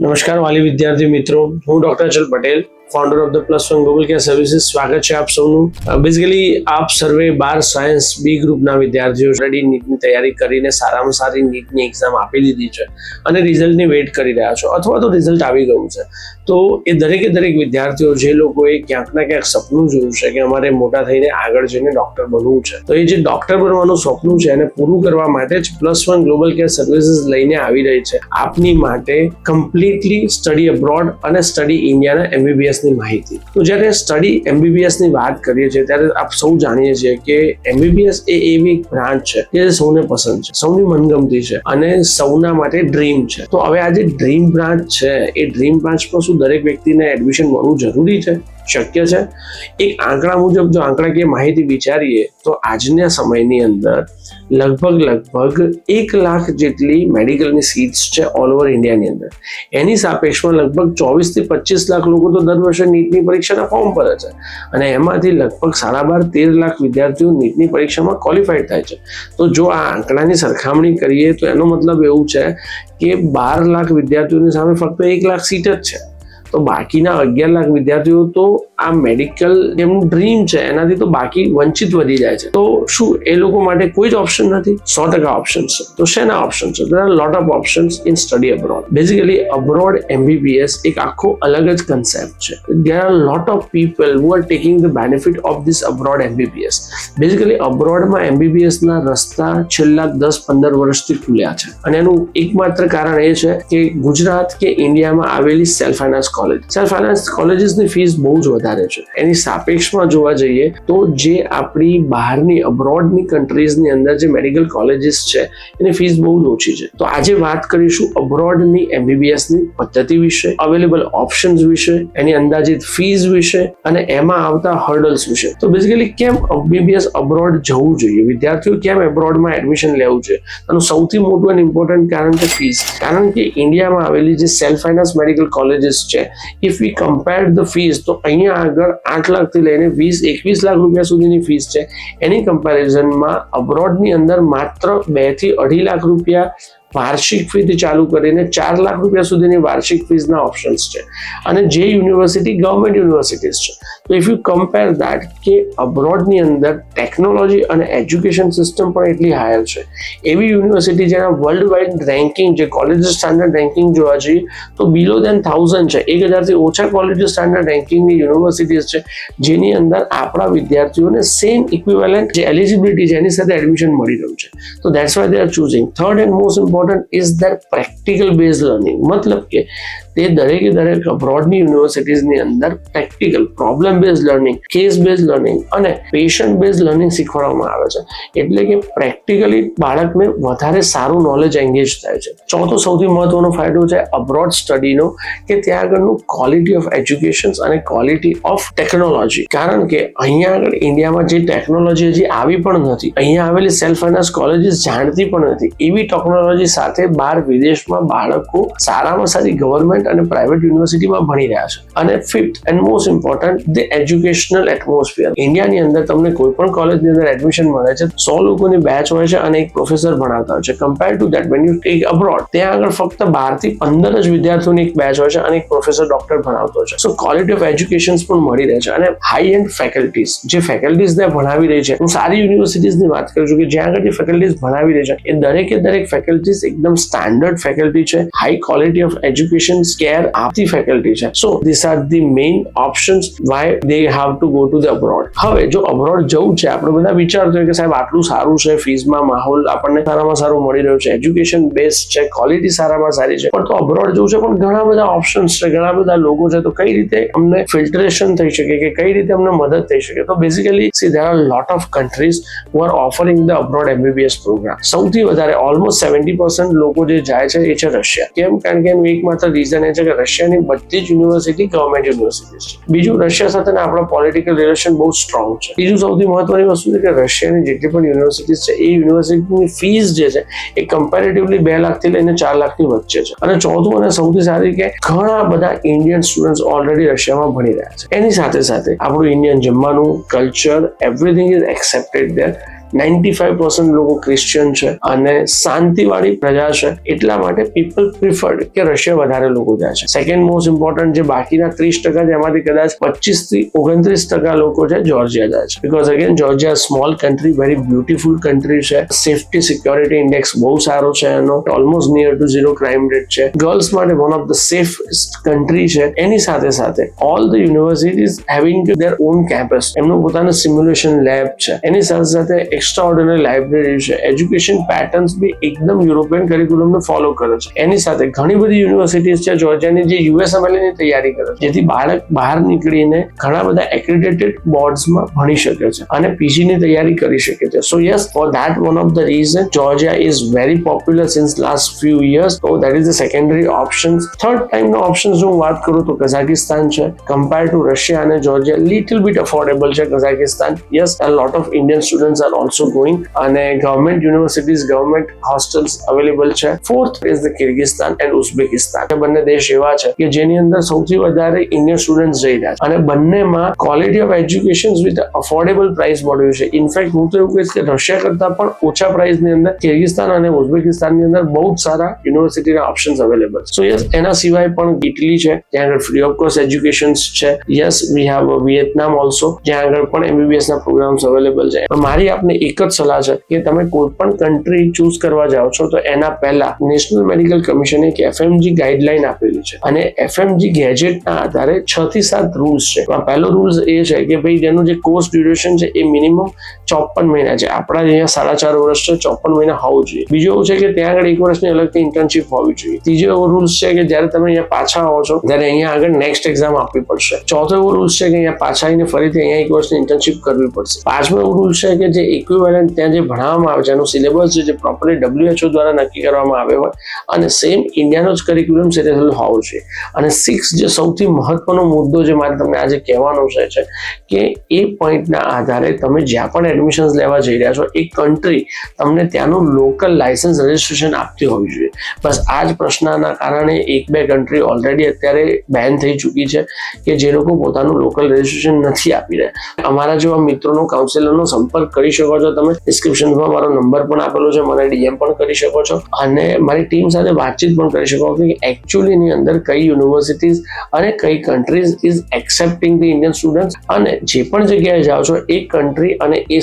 નમસ્કાર વાલી વિદ્યાર્થી મિત્રો. હું doctor Achal Patel. Founder of the plus one global care services સ્વાગત છે આપ સૌનું. બેઝિકલી આપ સર્વે બાર સાયન્સ બી ગ્રુપના વિદ્યાર્થીઓ ઓલરેડી નીટની તૈયારી કરીને સારામાં સારી નીટની એક્ઝામ આપી દીધી છે અને રિઝલ્ટની વેઇટ કરી રહ્યા છો. અથવા તો રિઝલ્ટ આવી ગયું છે. તો એ દરેકે દરેક વિદ્યાર્થીઓ, જે લોકોએ ક્યાંક ના ક્યાંક સપનું જોયું છે કે અમારે મોટા થઈને આગળ જઈને ડૉક્ટર બનવું છે. તો એ જે ડૉક્ટર બનવાનું સપનું છે એને પૂરું કરવા માટે જ plus one global care services લઈને આવી રહી છે. આપની માટે કમ્પ્લીટલી સ્ટડી અબ્રોડ અને સ્ટડી ઇન્ડિયાના એમબીબીએસ ની માહિતી. તો જ્યારે સ્ટડી એમબીબીએસની વાત કરીએ છીએ, ત્યારે આપ સૌ જાણીએ છીએ કે એમબીબીએસ એ એવી બ્રાન્ચ છે કે સૌને પસંદ છે, સૌની મનગમતી છે અને સૌના માટે ડ્રીમ છે. તો હવે આ જે ડ્રીમ બ્રાન્ચ છે, એ ડ્રીમ બ્રાન્ચમાં શું દરેક વ્યક્તિને એડમિશન મળવું જરૂરી છે? શક્ય છે? એક આંકડા મુજબ જો આંકડાકીય માહિતી વિચારીએ, તો આજના સમયની અંદર લગભગ લગભગ એક લાખ જેટલી મેડિકલની સીટ્સ છે ઓલ ઓવર ઇન્ડિયાની અંદર. એની સાપેક્ષમાં લગભગ ચોવીસથી પચીસ લાખ લોકો તો દર વર્ષે નીટની પરીક્ષાના ફોર્મ ભરે છે. અને એમાંથી લગભગ સાડા બાર, તેર લાખ વિદ્યાર્થીઓ નીટની પરીક્ષામાં ક્વોલિફાઈડ થાય છે. તો જો આ આંકડાની સરખામણી કરીએ, તો એનો મતલબ એવું છે કે બાર લાખ વિદ્યાર્થીઓની સામે ફક્ત એક લાખ સીટ જ છે. તો બાકીના અગિયાર લાખ વિદ્યાર્થીઓ તો આ મેડિકલ જેમનું ડ્રીમ છે. એનાથી તો બાકી વંચિત વધી જાય છે. તો શું એ લોકો માટે કોઈ જ ઓપ્શન નથી? સો ટકા ઓપ્શન છે. તો શેના ઓપ્શન છે? There are lot of options in study abroad basically abroad MBBS એક આખો અલગ જ કન્સેપ્ટ છે. There are lot of people who are taking the benefit of this abroad MBBS basically અબ્રોડમાં એમબીબીએસના રસ્તા છેલ્લા દસ, પંદર વર્ષથી ખુલ્યા છે. અને એનું એકમાત્ર કારણ એ છે કે ગુજરાત કે ઇન્ડિયામાં આવેલી self finance college self finance કોલેજીસની fees બહુ જ વધારે છે. એની સાપેક્ષમાં જોવા જઈએ તો જે આપણી બહારની અબ્રોડની કન્ટ્રીઝની અંદર જે મેડિકલ કોલેજીસ છે, એની ફીસ બહુ જ ઓછી છે. તો આજે વાત કરીશું અબ્રોડની એમબીબીએસની પદ્ધતિ વિશે અવેલેબલ ઓપ્શન્સ વિશે, એની અંદાજિત ફીસ વિશે અને એમાં આવતા હર્ડલ્સ વિશે. તો બેઝિકલી કેમ એમબીબીએસ અબ્રોડ જવું જોઈએ? વિદ્યાર્થીઓ કેમ એબ્રોડમાં એડમિશન લેવું છે? એનું સૌથી મોટું અને ઇમ્પોર્ટન્ટ કારણ છે ફીસ કારણ કે ઇન્ડિયામાં આવેલી જે સેલ્ફ ફાઇનાન્સ મેડિકલ કોલેજીસ છે if we compare the fees તો અહીંયા આગળ આઠ લાખથી લઈને વીસ, એકવીસ લાખ રૂપિયા સુધીની ફીસ છે. એની કમ્પેરિઝનમાં અબ્રોડની અંદર માત્ર બેથી અઢી લાખ રૂપિયા વાર્ષિક ફીથી ચાલુ કરીને ચાર લાખ રૂપિયા સુધીની વાર્ષિક ફીઝના ઓપ્શન્સ છે. અને જે યુનિવર્સિટી ગવર્મેન્ટ યુનિવર્સિટીઝ છે. તો ઇફ યુ કમ્પેર દેટ કે અબ્રોડની અંદર ટેકનોલોજી અને એજ્યુકેશન સિસ્ટમ પણ એટલી હાયર છે. એવી યુનિવર્સિટી જેના વર્લ્ડ વાઇડ રેન્કિંગ જે કોલેજ સ્ટાન્ડર્ડ રેન્કિંગ જોવા જઈએ, તો બિલો દેન થાઉઝન્ડ છે. એક હજારથી ઓછા કોલેજ સ્ટાન્ડર્ડ રેન્કિંગની યુનિવર્સિટીઝ છે. જેની અંદર આપણા વિદ્યાર્થીઓને સેમ ઇક્વિવેલન્ટ જે એલિજિબિલિટી છે, એની સાથે એડમિશન મળી રહ્યું છે. તો that's why they are choosing third and most important is that practical base learning મતલબ કે તે દરેકે દરેક અબ્રોડની યુનિવર્સિટીઝની અંદર practical problem base learning case base learning અને પેશન્ટ બેઝ લર્નિંગ શીખવાડવામાં આવે છે. એટલે કે પ્રેક્ટિકલી બાળકને વધારે સારું નોલેજ એન્ગેજ થાય છે. ચોથો સૌથી મહત્વનો ફાયદો છે અબ્રોડ સ્ટડીનો કે ત્યાં આગળનું ક્વોલિટી ઓફ એજ્યુકેશન અને ક્વોલિટી ઓફ ટેકનોલોજી કારણ કે અહીંયા આગળ ઇન્ડિયામાં જે ટેકનોલોજી હજી આવી પણ નથી. અહીંયા આવેલી સેલ્ફ ફાઇનાન્સ કોલેજીસ જાણતી પણ નથી. એવી ટેકનોલોજી સાથે બહાર વિદેશમાં બાળકો સારામાં સારી ગવર્મેન્ટ અને પ્રાઇવેટ યુનિવર્સિટીમાં ભણી રહ્યા છે. અને fifth and most important the educational atmosphere ઇન્ડિયાની અંદર તમને કોઈ પણ કોલેજની અંદર એડમિશન મળે છે, સો લોકોની બેચ હોય છે અને એક પ્રોફેસર ભણાવતા હોય છે. Compare to that when you take abroad ત્યાં આગળ ફક્ત બારથી પંદર જ વિદ્યાર્થીઓની એક બેચ હોય છે અને એક પ્રોફેસર ડોક્ટર ભણાવતો હોય છે. સો ક્વોલિટી ઓફ એજ્યુકેશન પણ મળી રહે છે અને હાઈ એન્ડ ફેકલ્ટીઝ જે ફેકલ્ટીઝ ત્યાં ભણાવી રહી છે. હું સારી યુનિવર્સિટીઝની વાત કરું છું કે જ્યાં આગળ જે ફેકલ્ટીઝ ભણાવી રહી છે, એ દરેકે દરેક ફેકલ્ટીઝ એકદમ સ્ટાન્ડર્ડ ફેકલ્ટી છે. High quality of education care આપતી ફેકલ્ટી છે. So this are the main options why they have to go to the abroad હવે, જો અબ્રોડ જવું છે, આપણે બધા વિચારતો હોય કે સાહેબ, આટલું સારું છે ફીઝમાં માહોલ આપણને સારામાં સારું મળી રહ્યું છે એજ્યુકેશન બેસ્ટ છે ક્વોલિટી સારામાં સારી છે. પણ તો અબ્રોડ જવું છે, પણ ઘણા બધા ઓપ્શન્સ છે, ઘણા બધા લોકો છે, તો કઈ રીતે અમને ફિલ્ટરેશન થઈ શકે કે કઈ રીતે અમને મદદ થઈ શકે? તો basically see there are lot of countries who are offering the abroad MBBS program સૌથી વધારે ઓલમોસ્ટ સેવન્ટી પર્સન્ટ લોકો જે જાય છે, એ છે રશિયા કેમ? કારણ કે એનું એકમાત્ર રીઝન એ છે કે રશિયાની બધી જ યુનિવર્સિટી ગવર્મેન્ટ યુનિવર્સિટી છે. બીજું, રશિયા સાથે આપણા પોલિટિકલ રિલેશન બહુ સ્ટ્રોંગ છે. બીજું સૌથી મહત્વની વસ્તુ છે કે રશિયાની જેટલી પણ યુનિવર્સિટીઝ છે, એ યુનિવર્સિટીની ફીસ જે છે, એ કમ્પેરેટિવલી બે લાખથી લઈને ચાર લાખની વચ્ચે છે. અને ચોથું અને સૌથી સારી કે ઘણા બધા ઇન્ડિયન સ્ટુડન્ટ્સ ઓલરેડી રશિયામાં ભણી રહ્યા છે. એની સાથે સાથે આપણું ઇન્ડિયન જમવાનું culture everything is accepted there ninety five percent લોકો ક્રિશ્ચિયન છે અને શાંતિવાળી પ્રજા છે એટલા માટે પીપલ પ્રિફર્ડ કે રશિયા વધારે લોકો જાય છે. સેકન્ડ મોસ્ટ ઇમ્પોર્ટન્ટ જે બાકીના ત્રીસ ટકા જેમાંથી કદાચ પચીસથી ઓગણત્રીસ ટકા લોકો છે જોર્જિયા જાય છે. Because again Georgia small country very beautiful country છે. સેફ્ટી સિક્યોરિટી ઇન્ડેક્સ બહુ સારો છે એનો. Almost near to zero crime rate છે. ગર્લ્સ માટે one of the safest country છે. એની સાથે સાથે all the universities having their own campus એમનું પોતાનું સિમ્યુલેશન લેબ છે. એની સાથે સાથે એક્સ્ટ્રા લાઇબ્રેરી છે. એજ્યુકેશન પેટર્ન્સ બી એકદમ યુરોપિયન કરિક્યુલમને ફોલો કરે છે. એની સાથે ઘણી બધી યુનિવર્સિટીઝ છે જોર્જિયાની જે યુએસએમએલની તૈયારી કરે છે, જેથી બાળક બહાર નીકળીને ઘણા બધા એક્રેડિટેડ બોર્ડ્સમાં ભણી શકે છે અને પીજીની તૈયારી કરી શકે છે. So yes for that one of the reason Georgia is very popular since last few years તો that is the secondary option third ટાઈમનો option હું વાત કરું તો કઝાકિસ્તાન છે. કમ્પેર ટુ રશિયા અને જોર્જિયા લિટલ બિટ અફોર્ડેબલ છે Kazakhstan yes a lot of Indian students are are also going અને government universities government hostels available છે fourth is the Kyrgyzstan and Uzbekistan બંને દેશ એવા છે કે જેની અંદર સૌથી વધારે ઇન્ડિયન સ્ટુડન્ટ જઈ રહ્યા છે. અને બંનેમાં quality of education with affordable price મળ્યું છે. ઇનફેક્ટ હું તો એવું કહીશ કે રશિયા કરતાં પણ ઓછા પ્રાઇસની અંદર કિર્ગિસ્તાન અને ઉઝબેકિસ્તાનની અંદર બહુ જ સારા યુનિવર્સિટીના ઓપ્શન્સ અવેલેબલ સો યસ એના સિવાય પણ ઇટલી છે ત્યાં આગળ ફ્રી ઓફ કોર્સ એજ્યુકેશન છે. Yes we have Vietnam also જ્યાં આગળ પણ એમબીબીએસ ના પ્રોગ્રામ્સ અવેલેબલ છે. મારી આપને એક જ સલાહ છે કે તમે કોઈ પણ કન્ટ્રી ચૂઝ કરવા જાઓ છો, તો એના પહેલા નેશનલ મેડિકલ કમિશન એક એફએમજી ગાઈડલાઈન આપેલી છે. અને એફએમજી ગેજેટના આધારે છ થી સાત રૂલ્સ છે. પહેલો રૂલ્સ એ છે કે ભાઈ, જેનું જે કોર્સ ડ્યુરેશન છે એ મિનિમમ ચોપન મહિના છે. આપણા અહીંયા સાડા ચાર વર્ષ છે, ચોપન મહિના હોવું જોઈએ. બીજું એવું છે કે ત્યાં આગળ એક વર્ષની અલગથી ઇન્ટર્નશીપ હોવી જોઈએ. ત્રીજો એવો રૂલ્સ છે કે જ્યારે તમે અહીંયા પાછા આવો છો, ત્યારે અહીંયા આગળ નેક્સ્ટ એક્ઝામ આપવી પડશે. ચોથો એવો રૂલ્સ છે કે અહીંયા પાછા આવીને ફરીથી અહીંયા એક વર્ષની ઇન્ટર્નશીપ કરવી પડશે. પાંચમો એવો રૂલ છે કે જે ઇક્વિવેલન્ટ ત્યાં જે ભણાવવામાં આવે છે, એનું સિલેબસ જે પ્રોપરલી ડબ્લ્યુએચઓ દ્વારા નક્કી કરવામાં આવ્યો હોય, અને સેમ ઇન્ડિયાનો જ કરિક્યુલમ સિલેબસ હોવો જોઈએ. અને સિક્સ જે સૌથી મહત્વનો મુદ્દો જે મારે તમને આજે કહેવાનો છે કે એ પોઈન્ટના આધારે તમે જ્યાં પણ એડમિશન્સ લેવા જઈ રહ્યા છો, એ કન્ટ્રી તમને ત્યાંનું લોકલ લાયસન્સ રજિસ્ટ્રેશન આપતી હોવી જોઈએ. બસ આ જ પ્રશ્નના કારણે એક બે કન્ટ્રી ઓલરેડી અત્યારે બેન થઈ ચૂકી છે, કે જે લોકો પોતાનું લોકલ રજિસ્ટ્રેશન નથી આપી રહ્યા. અમારા જેવા મિત્રોનો કાઉન્સિલરનો સંપર્ક કરી શકો છો તમે ડિસ્ક્રિપ્શનમાં મારો નંબર પણ આપેલો છે, મને ડીએમ પણ કરી શકો છો. અને મારી ટીમ સાથે વાતચીત પણ કરી શકો કે એકચ્યુઅલી એની અંદર કઈ યુનિવર્સિટીઝ અને કઈ countries is accepting the Indian students અને જે પણ જગ્યાએ જાઓ છો, એ કન્ટ્રી અને એ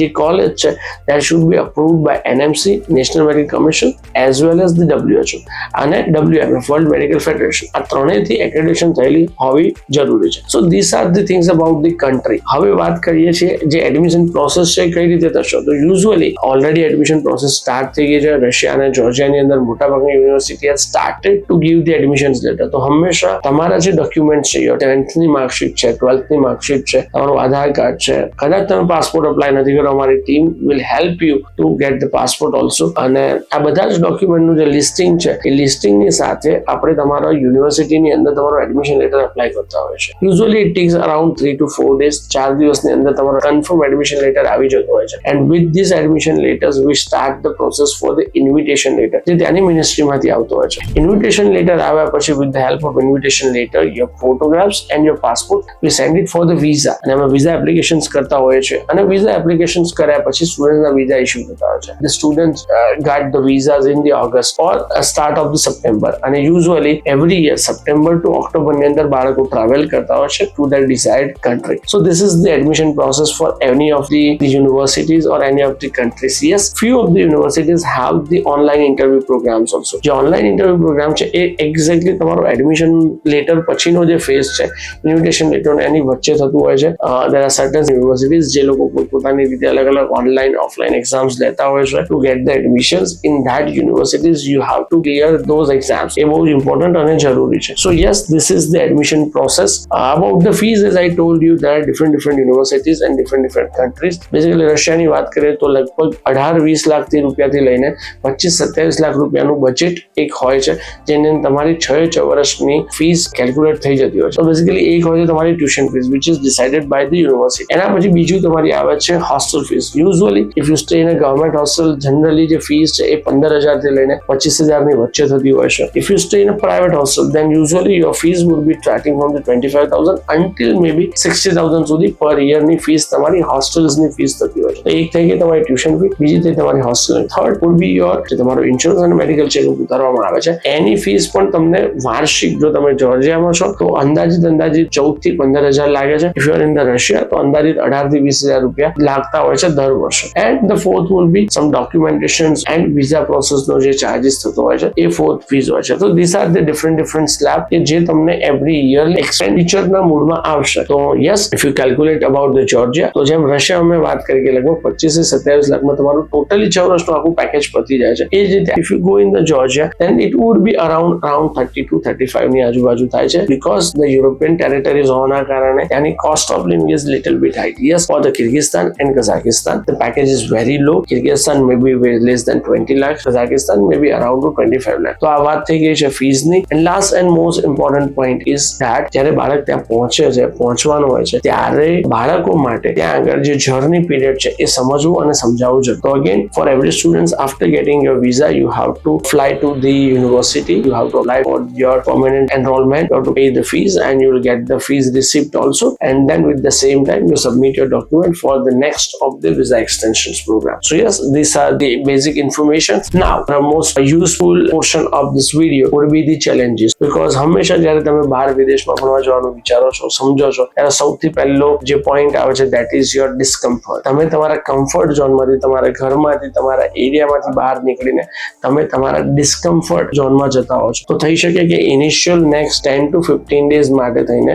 જે કોલેજ છે that should be approved by NMC national medical commission as well as the WHO અને ડબ્લ્યુએમએફ વર્લ્ડ મેડિકલ ફેડરેશન આ ત્રણેયથી એક્રેડિશન થયેલી હોવી જરૂરી છે. So this are the things about the country હવે વાત કરીએ છીએ, જે એડમિશન પ્રોસેસ છે કઈ રીતે થશો? તો usually already admission process start થઈ ગઈ છે. રશિયા અને જોર્જિયાની અંદર મોટાભાગની university are started to give the admission letter તો હંમેશા તમારા જે ડોક્યુમેન્ટ છે યોર ટેન્થની માર્કશીટ છે ટ્વેલ્થની માર્કશીટ છે, તમારું આધાર કાર્ડ છે, કદાચ તમે પાસપોર્ટ અપ્લાય નથી કરો, અમારી team will help you to get the passport also અને આ બધા જ ડોક્યુમેન્ટનું જે લિસ્ટિંગ છે, એ લિસ્ટિંગની સાથે આપણે તમારા યુનિવર્સિટીની અંદર તમારો એડમિશન લેટર અપ્લાય કરતા હોય છે. Usually it takes around three to four days ચાર દિવસની અંદર તમારો કન્ફર્મ એડમિશન લેટર આવી જતો હોય છે and with this admission letters we start the process for the invitation letter જે ત્યાંની મિનિસ્ટ્રીમાંથી આવતો હોય છે ઇન્વિટેશન લેટર આવ્યા પછી with the help of invitation letter your photographs and your passport we send it for the visa અને અમે visa applications કરતા હોઈએ છીએ અને વિઝા એપ્લિકેશન્સ કર્યા પછી સ્ટુડન્ટના વિઝા ઇસ્યુ થતા હોય છે the student got the visas in the August or start of the September અને usually every year September to ઓક્ટોબરની અંદર બાળકો ટ્રાવેલ કરતા હોય છે to the decide country so this is the admission process for any of the universities or any of the countries yes few of the universities have the online interview programs also જે online interview program છે એ exactly તમારો admission letter પછીનો જે phase છે invitation letter એની વચ્ચે થતું હોય છે દેર આર સર્ટન યુનિવર્સિટીઝ જે લોકો પોતપોતાની રીતે અલગ અલગ ઓનલાઈન ઓફલાઈન એક્ઝામ્સ લેતા હોય છે. To get the admissions in that universities you have to clear those exams એ બહુ જ ઇમ્પોર્ટન્ટ અને જરૂરી છે. So yes this is the admission process about the fees as I told you there different different universities and different different countries basically રશિયાની વાત કરીએ તો લગભગ અઢાર વીસ લાખથી રૂપિયાથી લઈને પચીસ સત્યાવીસ લાખ રૂપિયાનું બજેટ એક હોય છે, જેની તમારી તમારી છ છ વર્ષની ફીસ કેલ્ક્યુલેટ થઈ જતી હોય છે. બેઝિકલી એક હોય છે તમારી tuition fees which is decided by the university એના પછી બીજું તમારી આવે છે hostel fees usually if you stay in a government hostel generally જે ફીસ છે એ પંદર હજારથી લઈને પચીસ હજારની વચ્ચે થતી હોય છે. If you stay in a private hostel then usually your fees would be starting from the twenty five thousand until maybe sixty thousand સુધી પર યરની ફીસ તમારી હોસ્ટેલ્સની ફીસ થતી હોય. તો એક થઈ ગઈ તમારી ટ્યુશન ફી, બીજી થઈ તમારી hostel third would be your જે તમારો ઇન્સ્યોરન્સ અને મેડિકલ ચેકઅપ ઉતારવામાં આવે છે. એની ફીસ પણ તમને વાર્ષિક જો તમે જોર્જિયામાં છો, તો અંદાજિત અંદાજિત ચૌદથી પંદર હજાર લાગે છે. If you're in the Russia તો અંદાજિત અઢારથી વીસ હજાર રૂપિયા લાગતા હોય છે દર વર્ષે. And the fourth would be some documentation and visa પ્રોસેસનો જે ચાર્જિસ થતો હોય છે, એ ફોર્થ ફીસ હોય છે. તો this are the different different slab કે જે તમને એવરી યર એક્સપેન્ડિચરના મૂડમાં આવશે. તો yes if you calculate about the Georgia તો જેમ રશિયા અમે વાત કરી કે લગભગ પચીસથી સત્યાવીસ લાખમાં તમારું ટોટલી વર્ષનું આખું પેકેજ પતી જાય છે એ જ રીતે if you go in the Georgia then it would be around around thirty to thirty ફાઈવની આજુબાજુ થાય છે બીકોઝ ધ યુરોપિયન ટેરેટરીઝ હોવાના કારણે ત્યાંની cost of living is little bit. Yes, for the Kyrgyzstan and Kazakhstan, the package is very low. Kyrgyzstan may be very less than 20 lakhs. Kazakhstan may be around to 25 lakhs. તો આ વાત થઈ ગઈ છે ફીઝની and last and most important point is that જ્યારે બાળક ત્યાં પહોંચે છે પહોંચવાનું હોય છે ત્યારે બાળકો માટે ત્યાં આગળ જે જર્ની પીરિયડ છે એ સમજવું અને સમજાવવું છે તો again for every student after getting your visa you have to fly to the university you have to apply for your permanent enrollment you have to pay the fees and you will get the fees receipt also and then with the same time you submit your document for the next of the visa extensions program so yes these are the basic information now the most useful portion of this video would be the challenges because હંમેશા જ્યારે તમે બહાર વિદેશમાં ભણવા જવાનું વિચારો છો સમજો છો ત્યારે સૌથી પહેલો જે પોઈન્ટ આવે છે દેટ ઇઝ યોર ડિસ્કમ્ફર્ટ તમે તમારા કમ્ફર્ટ ઝોનમાંથી તમારા ઘરમાંથી, તમારા એરિયામાંથી બહાર નીકળીને તમે તમારા ડિસ્કમ્ફર્ટ ઝોનમાં જતા હો છો. તો થઈ શકે કે initial next ten to fifteen days માટે થઈને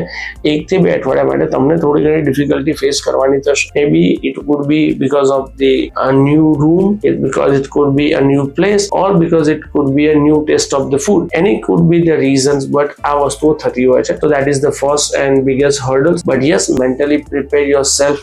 એકથી બે અઠવાડિયા માટે તમને થોડી ઘણી ડિફિકલ્ટી ફેસ કરવાની થશે. Maybe it could be because of the new room because it could be a new place or because it could be a new taste of the food any could be the reasons but આ વસ્તુઓ થતી હોય છે. તો that is the first and biggest hurdles but yes mentally prepare yourself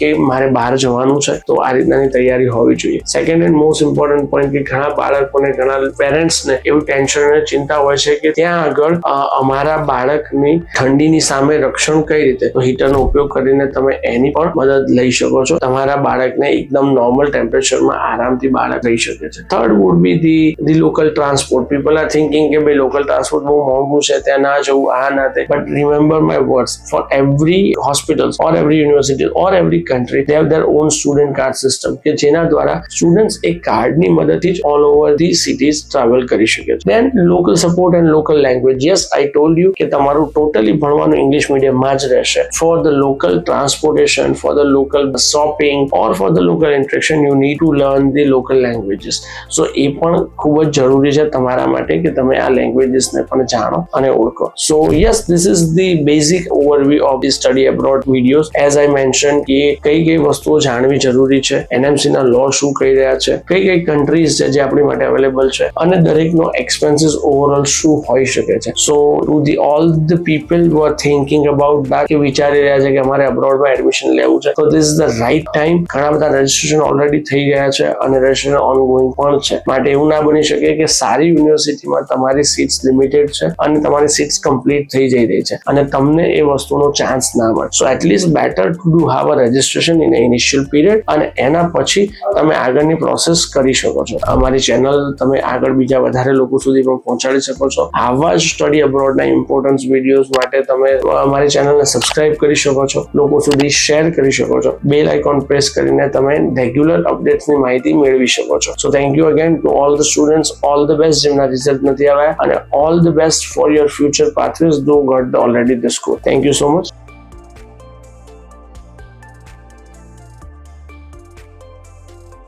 કે મારે બહાર જવાનું છે, તો આ રીતનાની તૈયારી હોવી જોઈએ. Second and most important point કે ઘણા બાળકોને, ઘણા પેરેન્ટ્સને એવું ટેન્શન અને ચિંતા હોય છે કે ત્યાં આગળ અમારા બાળકની ઠંડીની સામે રક્ષણ કઈ રીતે? તો હીટરનો ઉપયોગ કરીને તમે એની પણ મદદ લઈ શકો છો. તમારા બાળકને એકદમ નોર્મલ ટેમ્પરેચરમાં આરામથી બાળક રહી શકે છે. Third would be the the local transport people are thinking કે ભાઈ લોકલ ટ્રાન્સપોર્ટ બહુ મોંઘું છે, ત્યાં ના જવું, આ ના તે. But remember my words for every hospitals or every university or every country they have their own student card system કે જેના દ્વારા સ્ટુડન્ટ્સ એ કાર્ડની મદદથી જ all over the cities travel કરી શકે છે. Then local support and local language yes I told you કે તમારું ટોટલી ભણવાનું ઇંગ્લિશ મીડિયમમાં જ રહેશે. For the local transportation for the local shopping or for the local interaction you need to learn the local languages so એ પણ ખૂબ જ જરૂરી છે તમારા માટે કે તમે આ લેંગ્વેજીસને પણ જાણો અને ઓળખો. So yes this is the basic overview of the study abroad videos as I mention કે કઈ કઈ વસ્તુઓ જાણવી જરૂરી છે. એનએમસી ના લો શું કહી રહ્યા છે? કઈ કઈ કન્ટ્રીઝ છે જે આપણી માટે અવેલેબલ છે? અને દરેકનો એક્સપેન્સીસ ઓવરઓલ શું હોઈ શકે છે? So to the all the people who are thinking about that, કે વિચારી રહ્યા છે કે અમારે અબ્રોડમાં એડમિશન લેવું છે, તો this is the right time ઘણા બધા રજીસ્ટ્રેશન ઓલરેડી થઈ ગયા છે અને રજીસ્ટ્રેશન ઓનગોઈંગ પણ છે. માટે એવું ના બની શકે કે સારી યુનિવર્સિટીમાં તમારી સીટ્સ લિમિટેડ છે અને તમારી સીટ્સ કમ્પ્લીટ થઈ જઈ રહી છે અને તમને એ વસ્તુનો ચાન્સ ના મળે. So at least better to do have a registration in initial period અને એના પછી તમે આગળની પ્રોસેસ કરી શકો છો. અમારી ચેનલ તમે આગળ બીજા વધારે લોકો સુધી પણ પહોંચાડી શકો છો. આવા જ સ્ટડી અબ્રોડના ઇમ્પોર્ટન્સ વિડીયોઝ માટે તમે અમારી ચેનલને સબસ્ક્રાઇબ કરી શકો છો. લોકો સુધી શેર કરી શકો છો. બેલ આઇકોન પ્રેસ કરીને તમે રેગ્યુલર અપડેટ્સની માહિતી મેળવી શકો છો. So thank you again to all the students all the best જેમના રિઝલ્ટ નથી આવ્યા. અને all the best for your future pathways though got the already the score thank you so much